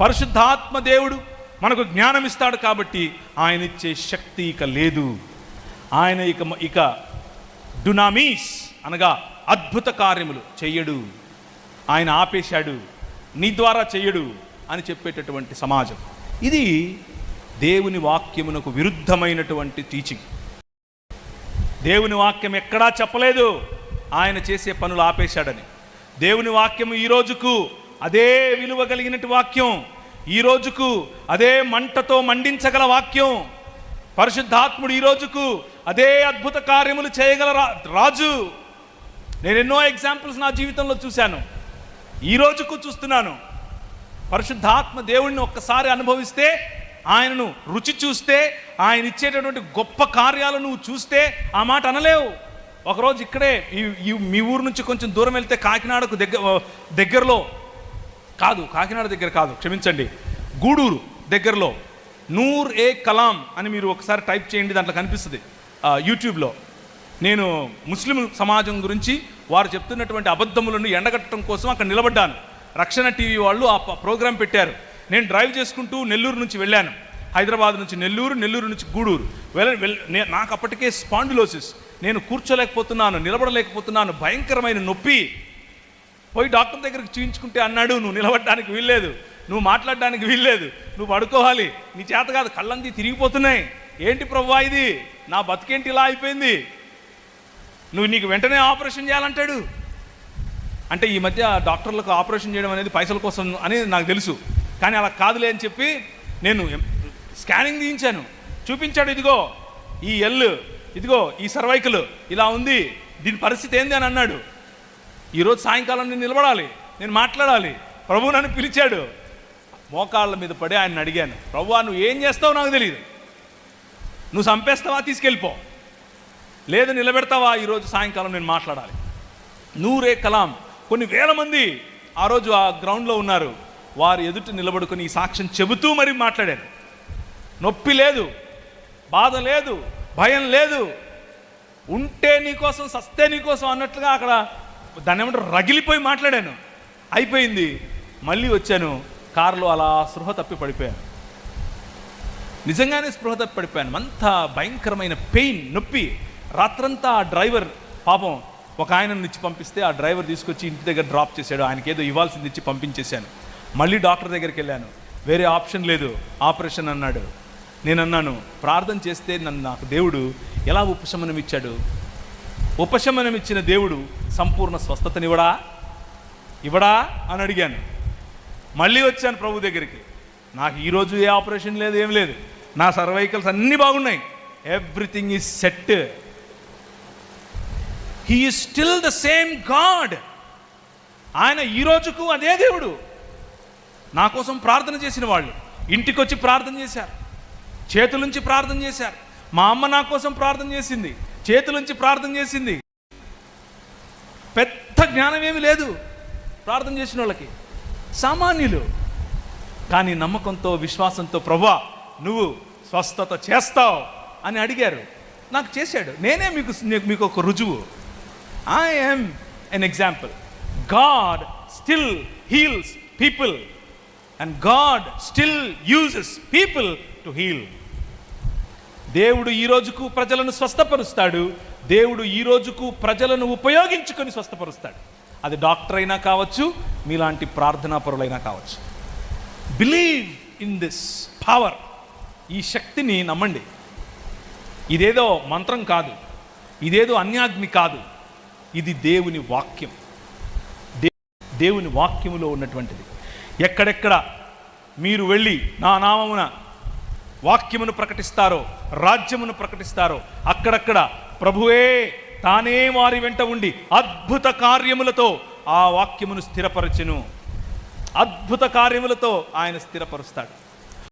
పరిశుద్ధాత్మ దేవుడు మనకు జ్ఞానం ఇస్తాడు కాబట్టి ఆయన ఇచ్చే శక్తి ఇక లేదు. ఆయన ఇక ఇక డునామీస్ అనగా అద్భుత కార్యములు చెయ్యడు. ఆయన ఆపేశాడు నీ ద్వారా చెయ్యడు అని చెప్పేటటువంటి సమాజం. ఇది దేవుని వాక్యమునకు విరుద్ధమైనటువంటి టీచింగ్. దేవుని వాక్యం ఎక్కడా చెప్పలేదు. ఆయన చేసే పనులు ఆపేశాడని. దేవుని వాక్యము ఈ రోజుకు అదే విలువ కలిగినటు వాక్యం. ఈ రోజుకు అదే మంటతో మండించగల వాక్యం. పరిశుద్ధాత్ముడు ఈ రోజుకు అదే అద్భుత కార్యములు చేయగల రా- రాజు. నేను ఎన్నో ఎగ్జాంపుల్స్ నా జీవితంలో చూశాను. ఈ రోజుకు చూస్తున్నాను. పరిశుద్ధాత్మ దేవుడిని ఒక్కసారి అనుభవిస్తే ఆయనను రుచి చూస్తే ఆయన ఇచ్చేటటువంటి గొప్ప కార్యాలను నువ్వు చూస్తే ఆ మాట అనలేవు. ఒకరోజు ఇక్కడే ఈ మీ ఊరు నుంచి కొంచెం దూరం వెళ్తే కాకినాడకు దగ్గర దగ్గరలో కాదు కాకినాడ దగ్గర కాదు క్షమించండి. గూడూరు దగ్గరలో నూర్ ఏ కలాం అని మీరు ఒకసారి టైప్ చేయండి దాంట్లో కనిపిస్తుంది. యూట్యూబ్లో. నేను ముస్లిం సమాజం గురించి వారు చెప్తున్నటువంటి అబద్ధములను ఎండగట్టడం కోసం అక్కడ నిలబడ్డాను. రక్షణ టీవీ వాళ్ళు ఆ ప్రోగ్రాం పెట్టారు. నేను డ్రైవ్ చేసుకుంటూ నెల్లూరు నుంచి వెళ్ళాను. హైదరాబాద్ నుంచి నెల్లూరు నెల్లూరు నుంచి గూడూరు. వెళ్ళ వెళ్ళ నే- నాకు అప్పటికే స్పాండిలోసిస్. నేను కూర్చోలేకపోతున్నాను నిలబడలేకపోతున్నాను భయంకరమైన నొప్పి. పోయి డాక్టర్ దగ్గరికి చూయించుకుంటే అన్నాడు నువ్వు నిలబడడానికి వీల్లేదు. నువ్వు మాట్లాడడానికి వీల్లేదు. నువ్వు పడుకోవాలి. నీ చేత కాదు కళ్ళంది తిరిగిపోతున్నాయి. ఏంటి ప్రవ్వా ఇది? నా బతికేంటి ఇలా అయిపోయింది? నువ్వు నీకు వెంటనే ఆపరేషన్ చేయాలంటాడు. అంటే ఈ మధ్య డాక్టర్లకు ఆపరేషన్ చేయడం అనేది పైసల కోసం అనేది నాకు తెలుసు. కానీ అలా కాదులే అని చెప్పి నేను స్కానింగ్ తీయించాను. చూపించాడు ఇదిగో ఈ ఎల్ ఇదిగో ఈ సర్వైకల్ ఇలా ఉంది. దీని పరిస్థితి ఏంది? అని అన్నాడు. ఈరోజు సాయంకాలం నేను నిలబడాలి నేను మాట్లాడాలి. ప్రభు నన్ను పిలిచాడు. మోకాళ్ళ మీద పడి ఆయన అడిగాను ప్రభు నువ్వు ఏం చేస్తావు నాకు తెలియదు నువ్వు చంపేస్తావా? తీసుకెళ్ళిపో. లేదు నిలబెడతావా? ఈరోజు సాయంకాలం నేను మాట్లాడాలి. నూరే కలాం కొన్ని వేల మంది ఆ రోజు ఆ గ్రౌండ్లో ఉన్నారు. వారు ఎదుట నిలబడుకొని ఈ సాక్ష్యం చెబుతూ మరి మాట్లాడారు. నొప్పి లేదు బాధ లేదు భయం లేదు. ఉంటే నీకోసం సస్తే నీకోసం అన్నట్లుగా అక్కడ దాన్ని ఏమంటారు? రగిలిపోయి మాట్లాడాను. అయిపోయింది. మళ్ళీ వచ్చాను. కారులో అలా స్పృహ తప్పి పడిపోయాను. నిజంగానే స్పృహ తప్పి పడిపోయాను. అంత భయంకరమైన పెయిన్ నొప్పి. రాత్రంతా ఆ డ్రైవర్ పాపం ఒక ఆయనను ఇచ్చి పంపిస్తే ఆ డ్రైవర్ తీసుకొచ్చి ఇంటి దగ్గర డ్రాప్ చేశాడు. ఆయనకి ఏదో ఇవ్వాల్సింది ఇచ్చి పంపించేశాను. మళ్ళీ డాక్టర్ దగ్గరికి వెళ్ళాను. వేరే ఆప్షన్ లేదు. ఆపరేషన్ అన్నాడు. నేను అన్నాను ప్రార్థన చేస్తే నన్ను నాకు దేవుడు ఎలా ఉపశమనం ఇచ్చాడు? ఉపశమనం ఇచ్చిన దేవుడు సంపూర్ణ స్వస్థతనివ్వడా? ఇవ్వడా? అని అడిగాను. మళ్ళీ వచ్చాను ప్రభు దగ్గరికి. నాకు ఈరోజు ఏ ఆపరేషన్ లేదు ఏం లేదు. నా సర్వైకల్స్ అన్నీ బాగున్నాయి. Everything is set he still the same God ఆయన ఈ రోజుకు అదే దేవుడు. నా కోసం ప్రార్థన చేసిన వాళ్ళు ఇంటికి వచ్చి ప్రార్థన చేశారు. చేతుల నుంచి ప్రార్థన చేశారు. మా అమ్మ నా కోసం ప్రార్థన చేసింది. చేతులుంచి ప్రార్థన చేసింది. పెద్ద జ్ఞానం ఏమీ లేదు ప్రార్థన చేసిన వాళ్ళకి. సామాన్యులు. కానీ నమ్మకంతో విశ్వాసంతో ప్రభా నువ్వు స్వస్థత చేస్తావు అని అడిగారు. నాకు చేశాడు. నేనే మీకు మీకు ఒక రుజువు. I am an example God still heals people and God still uses people to heal దేవుడు ఈ రోజుకు ప్రజలను స్వస్థపరుస్తాడు. దేవుడు ఈ రోజుకు ప్రజలను ఉపయోగించుకొని స్వస్థపరుస్తాడు. అది డాక్టర్ అయినా కావచ్చు మీలాంటి ప్రార్థనా పరులైనా కావచ్చు. బిలీవ్ ఇన్ దిస్ పవర్ ఈ శక్తిని నమ్మండి. ఇదేదో మంత్రం కాదు. ఇదేదో అన్యాగ్ని కాదు. ఇది దేవుని వాక్యం. దేవుని వాక్యములో ఉన్నటువంటిది. ఎక్కడెక్కడ మీరు వెళ్ళి నా నామమున వాక్యమును ప్రకటిస్తారో రాజ్యమును ప్రకటిస్తారో అక్కడక్కడ ప్రభువే తానే వారి వెంట ఉండి అద్భుత కార్యములతో ఆ వాక్యమును స్థిరపరచును. అద్భుత కార్యములతో ఆయన స్థిరపరుస్తాడు.